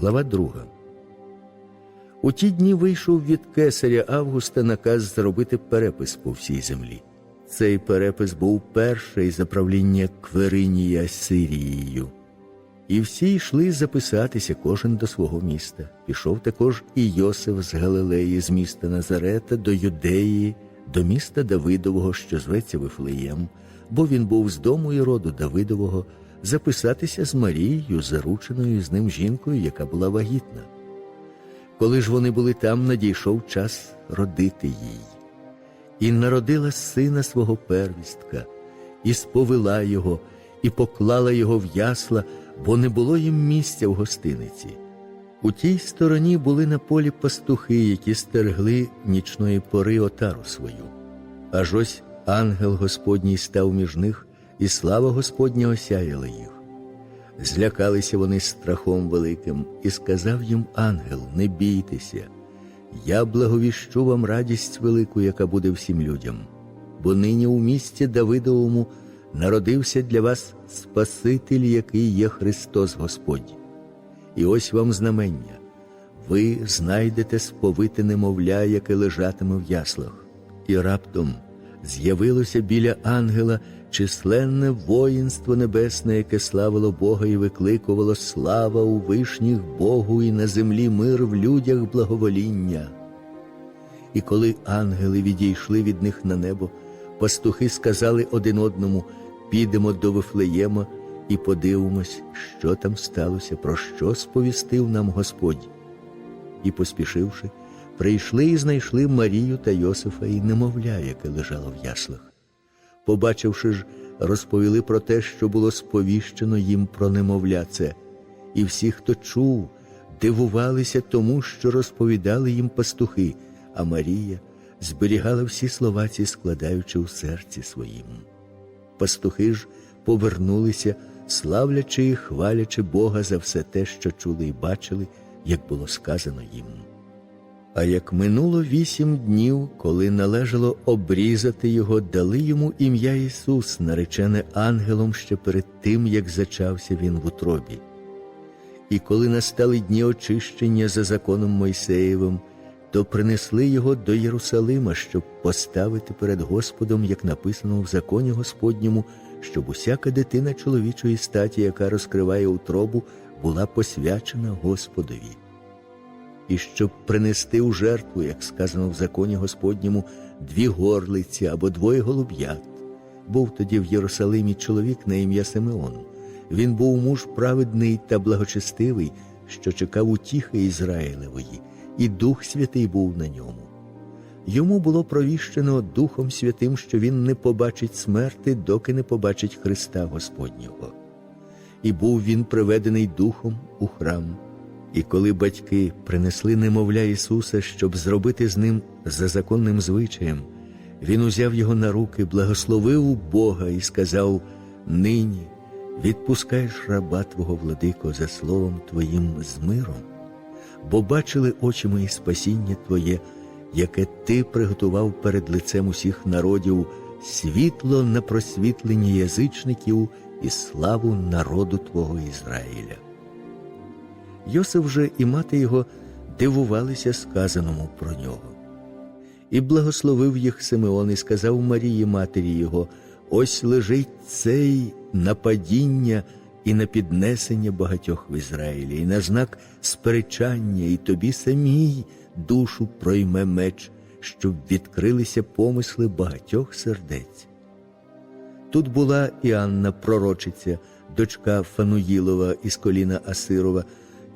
Глава 2. У ті дні вийшов від кесаря Августа наказ зробити перепис по всій землі. Цей перепис був перший за правління Кверинія Сирією. І всі йшли записатися кожен до свого міста. Пішов також і Йосиф з Галилеї, з міста Назарета до Юдеї, до міста Давидового, що зветься Вифлеєм, бо він був з дому і роду Давидового, записатися з Марією, зарученою з ним жінкою, яка була вагітна. Коли ж вони були там, надійшов час родити їй. І народила сина свого первістка, і сповела його, і поклала його в ясла, бо не було їм місця в гостиниці. У тій стороні були на полі пастухи, які стерегли нічної пори отару свою. Аж ось ангел Господній став між них, і слава Господня осяяла їх. Злякалися вони страхом великим, і сказав їм ангел: Не бійтеся, я благовіщу вам радість велику, яка буде всім людям, бо нині у місті Давидовому народився для вас Спаситель, який є Христос Господь. І ось вам знамення. Ви знайдете сповите немовля, яке лежатиме в яслах, і раптом з'явилося біля ангела численне воїнство небесне, яке славило Бога і викликувало слава у вишніх Богу і на землі мир в людях благовоління. І коли ангели відійшли від них на небо, пастухи сказали один одному: підемо до Вифлеєма і подивимось, що там сталося, про що сповістив нам Господь. І, поспішивши, прийшли і знайшли Марію та Йосифа і немовля, яке лежало в яслах. Побачивши ж, розповіли про те, що було сповіщено їм про немовля це, і всі, хто чув, дивувалися тому, що розповідали їм пастухи, а Марія зберігала всі слова ці, складаючи у серці своїм. Пастухи ж повернулися, славлячи і хвалячи Бога за все те, що чули і бачили, як було сказано їм. А як минуло вісім днів, коли належало обрізати його, дали йому ім'я Ісус, наречене ангелом ще перед тим, як зачався він в утробі. І коли настали дні очищення за законом Мойсеєвим, то принесли його до Єрусалима, щоб поставити перед Господом, як написано в законі Господньому, щоб усяка дитина чоловічої статі, яка розкриває утробу, була посвячена Господові і щоб принести у жертву, як сказано в законі Господньому, дві горлиці або двоє голуб'ят. Був тоді в Єрусалимі чоловік на ім'я Симеон. Він був муж праведний та благочестивий, що чекав утіхи Ізраїлевої, і Дух Святий був на ньому. Йому було провіщено Духом Святим, що він не побачить смерти, доки не побачить Христа Господнього. І був він приведений Духом у храм. І коли батьки принесли немовля Ісуса, щоб зробити з ним за законним звичаєм, Він узяв його на руки, благословив Бога і сказав: Нині відпускаєш раба Твого владико за словом Твоїм з миром, бо бачили очі мої спасіння Твоє, яке Ти приготував перед лицем усіх народів, світло на просвітлення язичників і славу народу Твого Ізраїля. Йосиф же і мати його дивувалися сказаному про нього. І благословив їх Симеон і сказав Марії матері його: ось лежить цей на падіння і на піднесення багатьох в Ізраїлі, і на знак сперечання, і тобі самій душу пройме меч, щоб відкрилися помисли багатьох сердець. Тут була і Анна пророчиця, дочка Фануїлова із коліна Асирова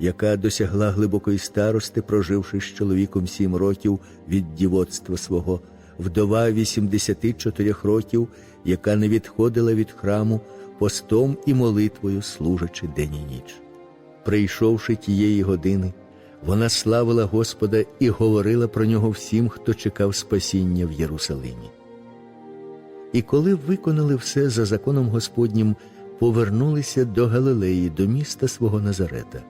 яка досягла глибокої старости, проживши з чоловіком сім років від дівоцтва свого, вдова 84 років, яка не відходила від храму постом і молитвою, служачи день і ніч. Прийшовши тієї години, вона славила Господа і говорила про нього всім, хто чекав спасіння в Єрусалимі. І коли виконали все за законом Господнім, повернулися до Галилеї, до міста свого Назарета.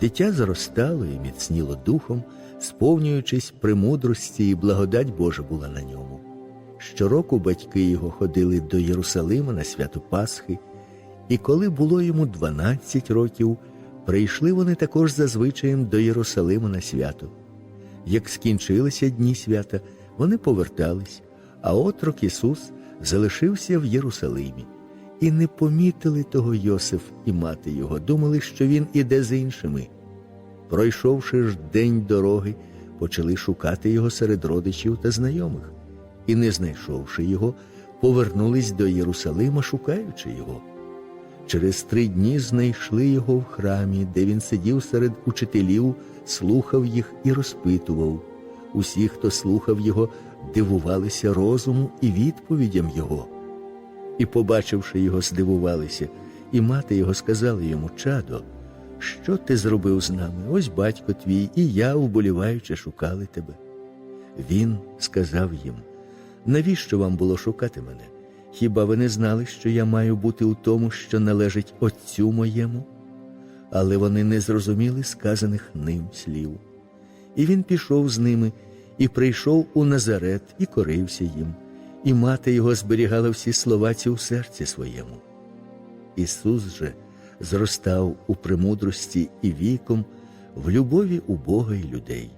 Дитя зростало і міцніло духом, сповнюючись премудрості, і благодать Божа була на ньому. Щороку батьки його ходили до Єрусалима на свято Пасхи, і коли було йому дванадцять років, Прийшли вони також за звичаєм до Єрусалима на свято. Як скінчилися дні свята, вони повертались, а отрок Ісус залишився в Єрусалимі. І не помітили того Йосиф і мати його, думали, що він іде з іншими. Пройшовши ж день дороги, почали шукати його серед родичів та знайомих, і, не знайшовши його, повернулись до Єрусалима, шукаючи його. Через три дні знайшли його в храмі, де він сидів серед учителів, слухав їх і розпитував. Усі, хто слухав його, дивувалися розуму і відповідям його. І, побачивши його, здивувалися, і мати його сказала йому, чадо, що ти зробив з нами? Ось батько твій, і я, вболіваючи, шукали тебе. Він сказав їм: навіщо вам було шукати мене? Хіба ви не знали, що я маю бути у тому, що належить Отцю моєму? Але вони не зрозуміли сказаних ним слів. І він пішов з ними, і прийшов у Назарет, і корився їм, і мати його зберігала всі слова ці у серці своєму. Ісус же зростав у премудрості і віком, в любові у Бога і людей.